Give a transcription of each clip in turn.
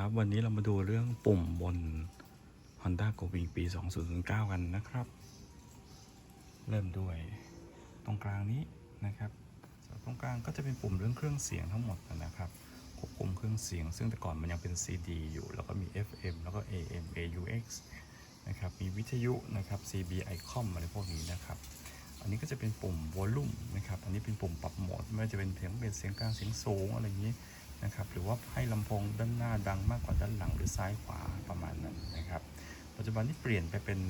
ครับวันนี้เรามาดูเรื่องปุ่มบน Honda g o w i n g ปี 2009 กันนะครับ เริ่มด้วยตรงกลางนี้นะครับตรงกลางก็จะเป็นปุ่มเรื่องเครื่องเสียงทั้งหมดนะครับควบคุมเครื่องเสียง ซึ่งแต่ก่อนมันยังเป็น CD อยู่ แล้วก็มี FM แล้วก็ AM AUX นะครับมีวิทยุนะครับ CB ICOM อะไรพวกนี้นะครับอันนี้ก็จะเป็นปุ่ม volume นะครับ อันนี้เป็นปุ่มปรับโหมด ไม่ว่าจะเป็นเสียงเบสเสียงกลางเสียงสูงอะไรอย่างนี้ นะครับหรือว่าให้ลำโพงด้านหน้าดังมากกว่าด้านหลังหรือซ้ายขวาประมาณนั้นนะครับ ปัจจุบันนี้เปลี่ยนไปเป็น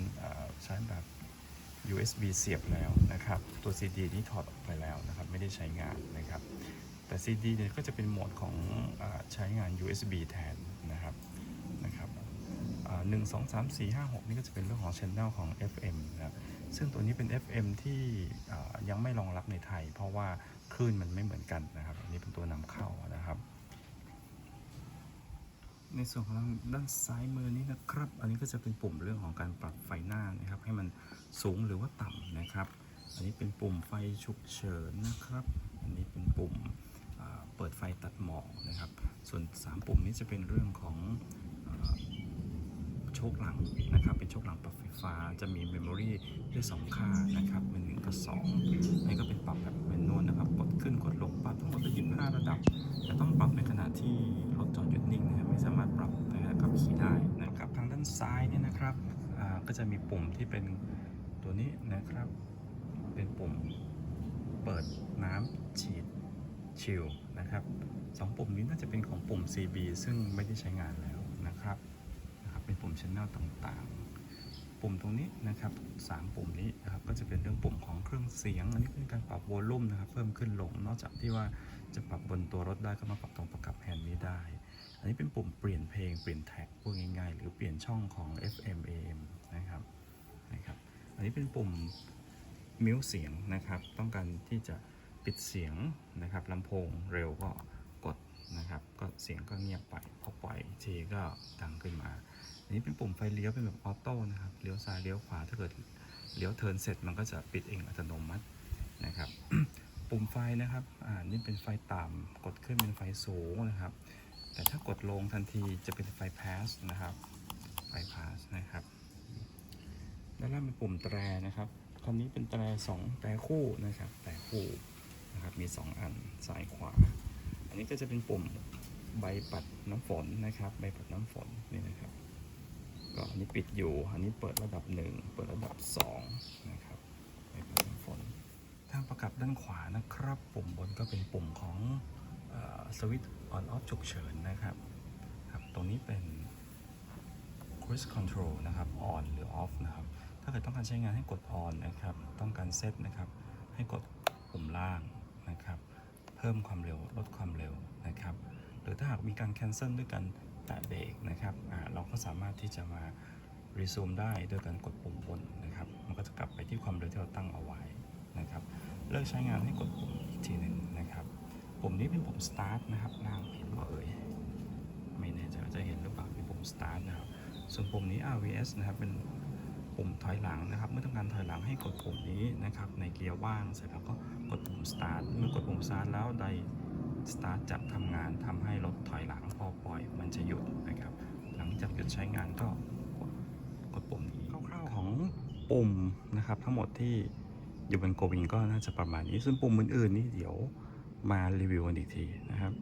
ใช้แบบ USB เสียบแล้วนะครับ ตัว CD นี้ถอดออกไปแล้วนะครับ ไม่ได้ใช้งานนะครับ แต่ CD เนี่ยก็จะเป็นโหมดของอใช้งาน USB แทนนะครับนะครับหนึ่งสองสามสี่ห้าหกนี่ก็จะเป็นเรื่องของ Channel ของ FM นะครับซึ่งตัวนี้เป็น FM ที่ยังไม่รองรับในไทย เพราะว่าคลื่นมันไม่เหมือนกันนะครับ อันนี้เป็นตัวนำเข้านะครับ ในส่วนของด้านซ้ายมือนี้นะครับ อันนี้ก็จะเป็นปุ่มเรื่องของการปรับไฟหน้านะครับ ให้มันสูงหรือว่าต่ำนะครับ อันนี้เป็นปุ่มไฟฉุกเฉินนะครับ อันนี้เป็นปุ่มเปิดไฟตัดหมอกนะครับ ส่วน 3 ปุ่มนี้จะเป็นเรื่องของโชคหลังนะครับ เป็นโชคหลังปรับไฟฟ้า จะมีเมมโมรีได้สองค่านะครับ เป็นหนึ่งกับสองอันนี้ก็เป็นปรับแบบแมนนวลนะครับ กดขึ้นกดลงปรับทั้งหมดจะยี่ห้าระดับ แต่ต้องปรับในขณะที่รถจอดหยุ ซ้ายนี่นะครับก็จะมีปุ่มที่เป็นตัวนี้นะครับ เป็นปุ่มเปิดน้ำฉีดชิลนะครับสองปุ่มนี้น่าจะเป็นของปุ่ม CB ซึ่งไม่ได้ใช้งานแล้วนะครับนะครับ เป็นปุ่ม Channel ต่างๆ ปุ่มตรงนี้นะครับสามปุ่มนี้นะครับก็จะเป็นเรื่องปุ่มของเครื่องเสียง อันนี้เป็นการปรับวอลลุ่มนะครับเพิ่มขึ้นลง นอกจากที่ว่าจะปรับบนตัวรถได้ก็มาปรับตรงประกับแฮนด์นี้ได้ นนี้เป็นปุ่มเปลี่ยนเพลงเปลี่ยนแท็กพูดง่ายๆ หรือเปลี่ยนช่องของ FM AM นะครับนะครับอันนี้เป็นปุ่มมิวเสียงนะครับ ต้องการที่จะปิดเสียงนะครับลำโพงเร็วก็กดนะครับ ก็เสียงก็เงียบไปพอปล่อยทีก็ดังขึ้นมา อันนี้เป็นปุ่มไฟเลี้ยวเป็นแบบออโต้นะครับเลี้ยวซ้ายเลี้ยวขวาถ้าเกิดเลี้ยวเทินเสร็จมันก็จะปิดเองอัตโนมัตินะครับ ปุ่มไฟนะครับอ่านี่เป็นไฟต่ำกดขึ้นเป็นไฟสูงนะครับ แต่ถ้ากดลงทันทีจะเป็นไฟพาสนะครับ ไฟพาสนะครับ ด้านล่างเป็นปุ่มแตรนะครับคันนี้เป็นแตรสองแตรคู่นะครับ แตรคู่นะครับ มีสองอันซ้ายขวา อันนี้ก็จะเป็นปุ่มใบปัดน้ำฝนนะครับ ใบปัดน้ำฝนนี่นะครับ ก็อันนี้ปิดอยู่ อันนี้เปิดระดับหนึ่งเปิดระดับสองนะครับใบปัดน้ำฝน ทางประกับด้านขวานะครับ ปุ่มบนก็เป็นปุ่มของ สวิตช์ออนออฟฉุกเฉินนะครับครับ ตรงนี้เป็น cruise control นะครับ on หรือ off นะครับ ถ้าเกิดต้องการใช้งานให้กด on นะครับ ต้องการเซตนะครับ ให้กดปุ่มล่างนะครับ เพิ่มความเร็วลดความเร็วนะครับ หรือถ้าหากมีการ cancel ด้วยการแตะเบรกนะครับ เราก็สามารถที่จะมา resume ได้ด้วยการกดปุ่มบนนะครับ มันก็จะกลับไปที่ความเร็วที่เราตั้งเอาไว้นะครับ เลิกใช้งานให้กดปุ่มอีกทีหนึ่ง นะครับปุ่มนี้เป็นปุ่ม start นะครับล่างเห็นว่าเอ่ยไม่แน่ใจว่าจะเห็นหรือเปล่าเป็นปุ่ม start นะครับ ส่วนปุ่มนี้ RVS นะครับเป็นปุ่มถอยหลังนะครับ เมื่อต้องการถอยหลังให้กดปุ่มนี้นะครับ ในเกียร์ว่างเสร็จแล้วก็กดปุ่ม start เมื่อกดปุ่ม start แล้วใด start จะทำงานทำให้รถถอยหลังพอปล่อย มันจะหยุดนะครับ หลังจากหยุดใช้งานก็กดกดปุ่มนี้คร่าวๆของปุ่มนะครับ ทั้งหมดที่อยู่บนโกวิงก็น่าจะประมาณนี้ ส่วนปุ่มอื่นๆนี่เดี๋ยว มารีวิวกันอีกทีนะครับ